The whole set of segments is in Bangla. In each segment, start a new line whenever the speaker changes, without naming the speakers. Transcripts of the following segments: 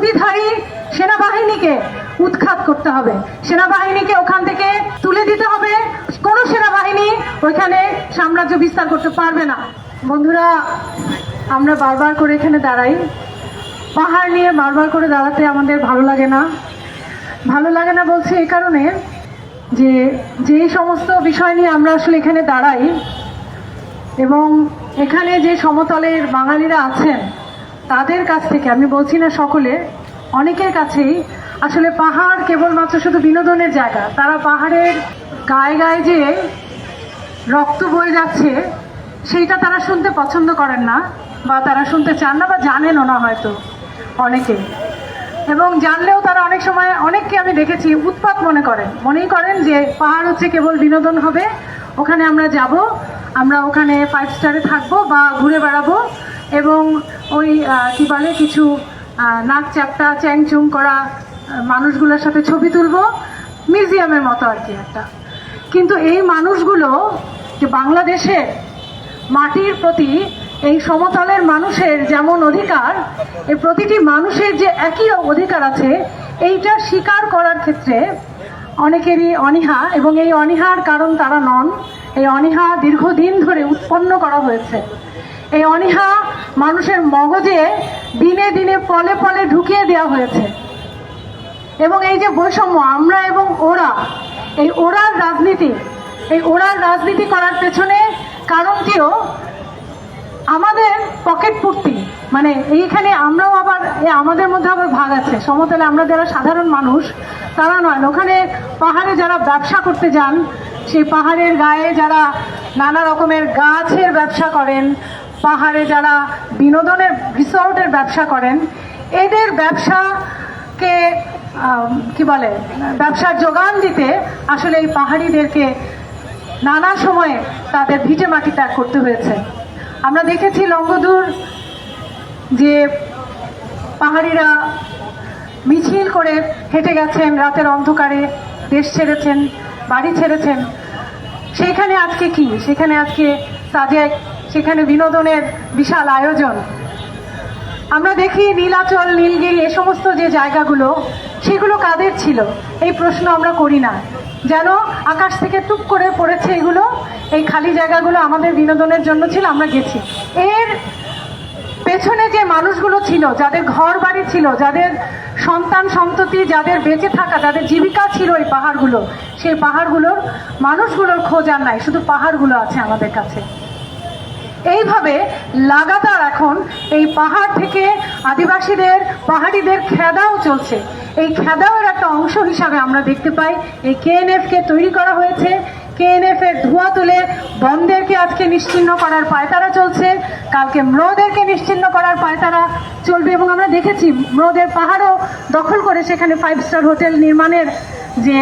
উর্দিধারী সেনাবাহিনীকে উৎখাত করতে হবে। সেনাবাহিনীকে ওখান থেকে তুলে দিতে হবে। কোনো সেনাবাহিনী ওইখানে সাম্রাজ্য বিস্তার করতে পারবে না। বন্ধুরা, আমরা বারবার করে এখানে দাঁড়াই। পাহাড় নিয়ে বারবার করে দাঁড়াতে আমাদের ভালো লাগে না। ভালো লাগে না বলছি এই কারণে যে যেই সমস্ত বিষয় নিয়ে আমরা আসলে এখানে দাঁড়াই এবং এখানে যে সমতলের বাঙালিরা আছেন, তাদের কাছ থেকে, আমি বলছি না সকলে অনেকের কাছেই আসলে পাহাড় কেবলমাত্র শুধু বিনোদনের জায়গা, তারা পাহাড়ের গায়ে গায়ে যে রক্ত বয়ে যাচ্ছে, সেইটা তারা শুনতে পছন্দ করেন না, বা তারা শুনতে চান না, বা জানেনও না হয়তো অনেকে। এবং জানলেও তারা অনেক সময়, অনেককে আমি দেখেছি উৎপাত মনে করেন। মনেই করেন যে পাহাড় হচ্ছে কেবল বিনোদন হবে, ওখানে আমরা যাব, আমরা ওখানে ফাইভ স্টারে থাকব বা ঘুরে বেড়াবো, এবং ওই কী বলে, কিছু নাক চাপটা, চ্যাংচুং করা মানুষগুলোর সাথে ছবি তুলবো, মিউজিয়ামের মতো আর কি একটা। কিন্তু এই মানুষগুলো যে বাংলাদেশের মাটির প্রতি, এই সমতলের মানুষের যেমন অধিকার, এই প্রতিটি মানুষের যে একই অধিকার আছে, এইটা স্বীকার করার ক্ষেত্রে অনেকেরই অনীহা এবং এই অনীহার কারণ তারা নন। এই অনীহা দীর্ঘদিন ধরে উৎপন্ন করা হয়েছে। এই অনীহা মানুষের মগজে দিনে দিনে পলে পলে ঢুকিয়ে দেওয়া হয়েছে। এবং এই যে বৈষম্য, আমরা এবং ওরা, এই ওরার রাজনীতি, এই ওরার রাজনীতি করার পেছনে কারণটিও আমাদের পকেট পূর্তি মানে এইখানে আমরাও আবার আমাদের মধ্যে আবার ভাগ আছে। সমতলে আমরা যারা সাধারণ মানুষ, তারা নয়। ওখানে পাহাড়ে যারা ব্যবসা করতে যান, সেই পাহাড়ের গায়ে যারা নানা রকমের গাছের ব্যবসা করেন পাহাড়ে যারা বিনোদনের রিসর্টের ব্যবসা করেন, এদের ব্যবসাকে কি বলে, ব্যবসার যোগান দিতে আসলে এই পাহাড়িদেরকে নানা সময়ে তাদের ভিটে মাটি ত্যাগ করতে হয়েছে। আমরা দেখেছি লঙ্গদূর যে পাহাড়িরা মিছিল করে হেঁটে গেছেন, রাতের অন্ধকারে দেশ ছেড়েছেন, বাড়ি ছেড়েছেন। সেখানে আজকে কি? সেখানে আজকে সাজেক সেখানে বিনোদনের বিশাল আয়োজন। আমরা দেখি নীলাচল, নীলগিরি, এ সমস্ত যে জায়গাগুলো, সেগুলো কাদের ছিল? এই প্রশ্ন আমরা করি না। যেন আকাশ থেকে টুপ করে পড়েছে এগুলো, এই খালি জায়গাগুলো আমাদের বিনোদনের জন্য ছিল, আমরা গেছি। এর পেছনে যে মানুষগুলো ছিল, যাদের ঘর বাড়ি ছিল, যাদের সন্তান সন্ততি, যাদের বেঁচে থাকা, যাদের জীবিকা ছিল এই পাহাড়গুলো, সেই পাহাড়গুলোর মানুষগুলোর খোঁজ আর নাই, শুধু পাহাড়গুলো আছে আমাদের কাছে। এইভাবে লাগাতার এখন এই পাহাড় থেকে আদিবাসীদের, পাহাড়িদের খেদাও চলছে। এই খেদাওয়ের একটা অংশ হিসাবে আমরা দেখতে পাই, এই কেএনএফ কে তৈরি করা হয়েছে। কেএনএফ এর ধোঁয়া তুলে বনদেরকে আজকে নিশ্চিহ্ন করার পায়তারা চলছে। কালকে ম্রদেরকে নিশ্চিহ্ন করার পায়তারা চলবে এবং আমরা দেখেছি, ম্রদের পাহাড়ও দখল করে সেখানে ফাইভ স্টার হোটেল নির্মাণের যে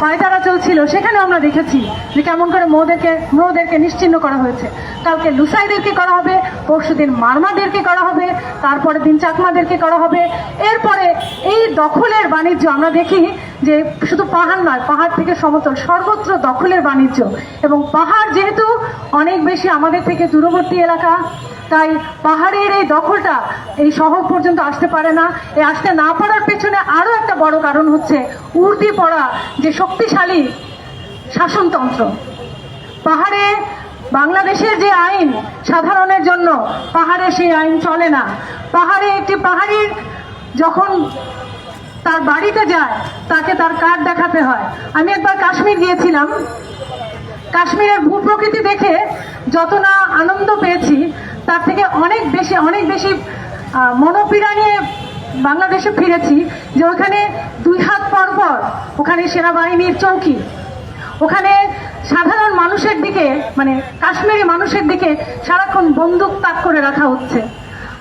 পায়তারা চলছিল সেখানে আমরা দেখেছি যে কেমন করে মোদেরকে মোদেরকে নিশ্চিহ্ন করা হয়েছে। কালকে লুসাইদেরকে করা হবে পরশুদিন মারমাদেরকে করা হবে, তারপরের দিন চাকমাদেরকে করা হবে। এরপরে এই দখলের বাণিজ্য আমরা দেখি যে শুধু পাহাড় নয়, পাহাড় থেকে সমতল, সর্বত্র দখলের বাণিজ্য। এবং পাহাড় যেহেতু অনেক বেশি আমাদের থেকে দূরবর্তী এলাকা তাই পাহাড়ের এই দখলটা এই শহর পর্যন্ত আসতে পারে না। এই আসতে না পারার পেছনে আরও একটা বড় কারণ হচ্ছে উর্দি পড়া যে শক্তিশালী শাসনতন্ত্র। পাহাড়ে বাংলাদেশের যে আইন সাধারণের জন্য পাহাড়ে সেই আইন চলে না। পাহাড়ে একটি পাহাড়ির যখন তার বাড়িতে যায়, তাকে তার কার্ড দেখাতে হয়। আমি একবার কাশ্মীর গিয়েছিলাম। কাশ্মীরের ভূপ্রকৃতি দেখে যত না আনন্দ পেয়েছি তার থেকে অনেক বেশি অনেক বেশি মনোপীড়া নিয়ে বাংলাদেশে ফিরেছি যে ওখানে দুই হাত পর পর ওখানে সেনাবাহিনীর চৌকি, ওখানে সাধারণ মানুষের দিকে মানে কাশ্মীরি মানুষের দিকে সারাক্ষণ বন্দুক তাক করে রাখা হচ্ছে।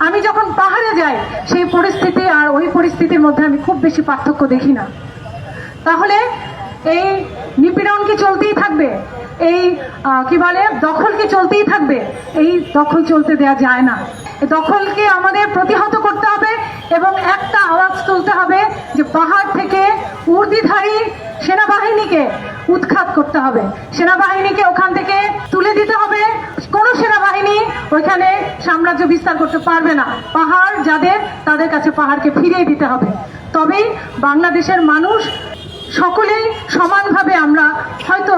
আমি যখন পাহাড়ে যাই, সেই পরিস্থিতি আর ওই পরিস্থিতির মধ্যে আমি খুব বেশি পার্থক্য দেখি না। তাহলে এই নিপীড়ন কি চলতেই থাকবে? এই কি বলে দখল কি চলতেই থাকবে। এই দখল চলতে দেয়া যায় না। দখলকে আমাদের প্রতিহত করতে হবে এবং একটা আওয়াজ তুলতে হবে যে পাহাড় থেকে উর্দিধারী সেনাবাহিনীকে উৎখাত করতে হবে। সেনাবাহিনীকে ওখান থেকে তুলে দিতে হবে। কোনো সেনাবাহিনী ওইখানে সাম্রাজ্য বিস্তার করতে পারবে না। পাহাড় যাদের, তাদের কাছে পাহাড়কে ফিরিয়ে দিতে হবে। তবেই বাংলাদেশের মানুষ সকলেই সমানভাবে আমরা হয়তো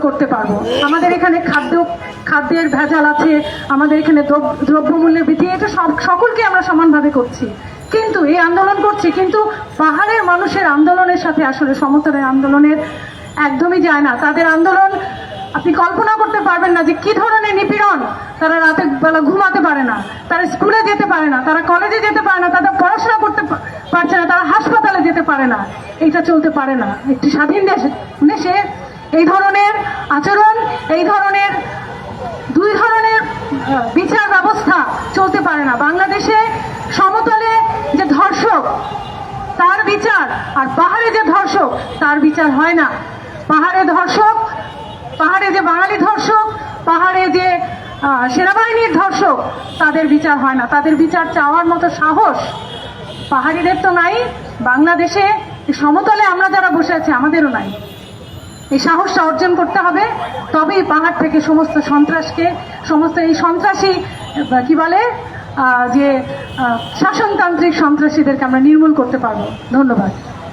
করতে পারব। আমাদের এখানে খাদ্য, খাদ্যের ভেজাল আছে, আমাদের এখানে দ্রব- দ্রব্যমূল্যের বৃদ্ধি, এটা সব, সকলকে আমরা সমানভাবে করছি। কিন্তু এই আন্দোলন করছি, কিন্তু পাহাড়ের মানুষের আন্দোলনের সাথে আসলে সমতলের আন্দোলনের একদমই যায় না। তাদের আন্দোলন আপনি কল্পনা করতে পারবেন না যে কি ধরনের নিপীড়ন তারা রাতে বেলা ঘুমাতে পারে না, তারা স্কুলে যেতে পারে না, তারা কলেজে যেতে পারে না, তারা পড়াশোনা করতে পারছে না, তারা হাসপাতালে যেতে পারে না। এটা চলতে পারে না। একটি স্বাধীন দেশ, দেশে এই ধরনের আচরণ, এই ধরনের, দুই ধরনের বিচার ব্যবস্থা চলতে পারে না। বাংলাদেশে সমতলে যে ধর্ষক, তার বিচার, আর পাহাড়ে যে ধর্ষক, তার বিচার হয় না। পাহাড়ে ধর্ষক, পাহাড়ে যে বাঙালি ধর্ষক, পাহাড়ে যে সেনাবাহিনীর ধর্ষক, তাদের বিচার হয় না। তাদের বিচার চাওয়ার মতো সাহস পাহাড়িদের তো নাই। বাংলাদেশে সমতলে আমরা যারা বসে আছি, আমাদেরও নাই। এই সাহসটা অর্জন করতে হবে। তবেই পাহাড় থেকে সমস্ত সন্ত্রাসকে, সমস্ত এই সন্ত্রাসী কি বলে যে শাসনতান্ত্রিক সন্ত্রাসীদেরকে আমরা নির্মূল করতে পারব। ধন্যবাদ।